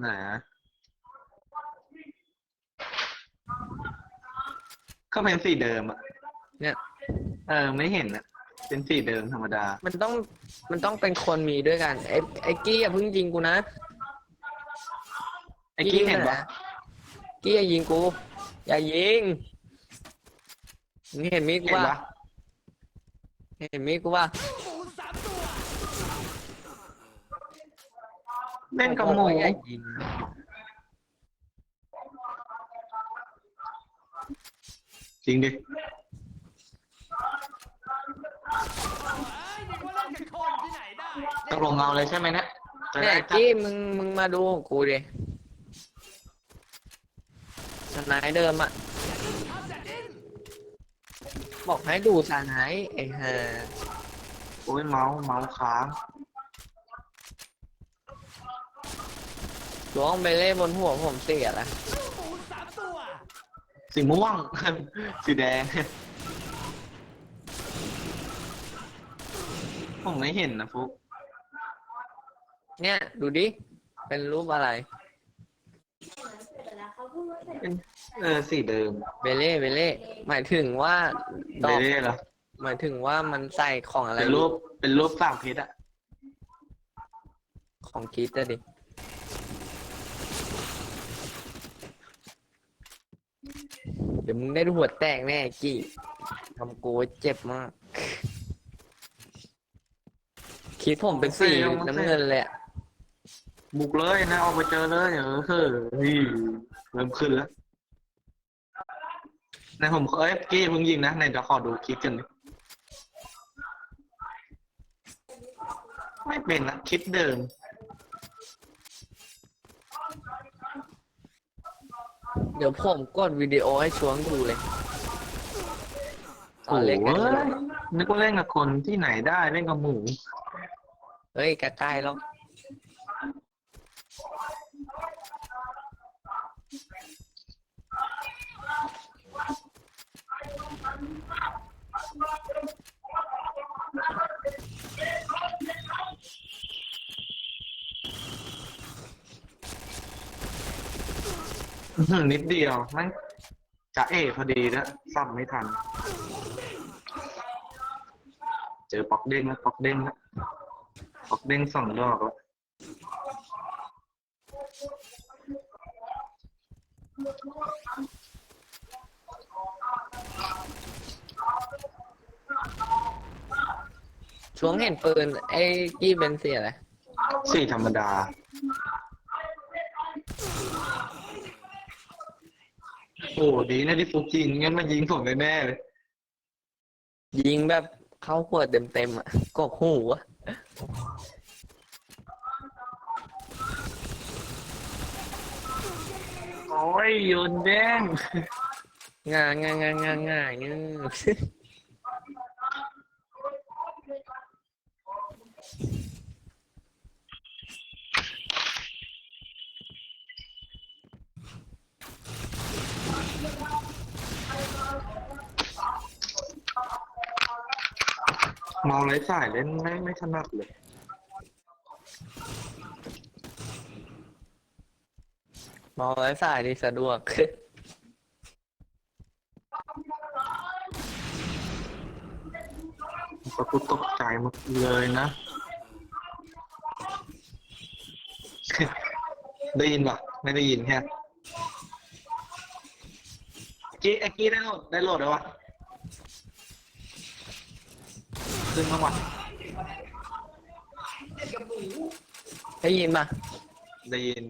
ไหนอะก็เป็นสีเดิมอะเนี่ย เออ ไม่เห็นอะเป็นสีเดิมธรรมดา มันต้องมันต้องเป็นคนมีด้วยกัน ไอ้ไอ้กี้อย่าเพิ่งยิงกูนะไอ้กี้เห็นปะกี้อย่ายิงกู อย่ายิงมึงเห็นมีดกูเห็นปะปะเห็นมีดกูปะ ล่นกับหมูอกว่าอย่ายิงจริงดิเอ้ยนึกว่าเล่นกับคนที่ไหนได้ตกลงเอาเลยใช่ไหมเนี่ยจะเนี่ยได้ไอ้กี้มึงมึงมาดูของกูดิสไนด์เดิมอะทับจะดิ้นบอกให้ดูสไนด์ไอ้ห่าโอ้ยเมาส์เมาส์ค้าง ล้วงไปเล่บนหัวผมเสียละหมูสามตัวสีม่วง สีแดง ผมไม่เห็นนะฟุกเนี่ย ดูดิ เป็นรูปอะไรเป็นเออ สีเดิม เบเล่เบเล่หมายถึงว่าดเบอกเล่เหรอ หมายถึงว่ามันใส่ของอะไรเป็นรูป เป็นรูปสามเพชรอะของกีตอะดิ ดี๋ยวมึงได้หัวแตกแน่กี้ทำกูเจ็บมาก คิดผมเป็นสีน้ำเงินเลยอะบุกเลยนะเอาไปเจอเลยเออเฮ้ยเฮ้ยเริ่มขึ้นแล้วในผมเอ้ยกี้มึงยิงนะในเดี๋ยวขอดูคลิปกันดิไม่เป็นนะคลิปเดิม เดี๋ยวผมกดวิดีโอให้ชวงดูเลยตอโอ้นโหเล่นกันอยู่นึกว่าเล่นกับคนที่ไหนได้เล่นกับหมู เฮ้ยใกล้ๆแล้ว นิดเดียวมันจะเอพอดีแล้วซ้ำไม่ทัน เจอปอกเด้งแล้วปอกเด้งแล้วปอกเด้งสองดอกแล้วชวงเห็นปืน ไอ้กี้เป็นเสียอะไรสี่ธรรมดา โอ้ดีนะที่ฟุกยิงงั้นมันยิงผมแน่ๆเลย ยิงแบบเข้าหัวเต็มๆอะกกหูอะโอ้ยโยนแดง ง่ายง่ายง่ายง่ายง่าย เนี่ยเมาไร้สายเล่นไม่ไม่ถนัดเลยมองไร้สายดีสะดวก ก็กูตกใจหมดเลยนะ ได้ยินปะไม่ได้ยินแค่กี้ไอ้กี้ได้โหลดได้โหลดแล้ววะ ขึ้นมาวะได้ยินปะได้ยิน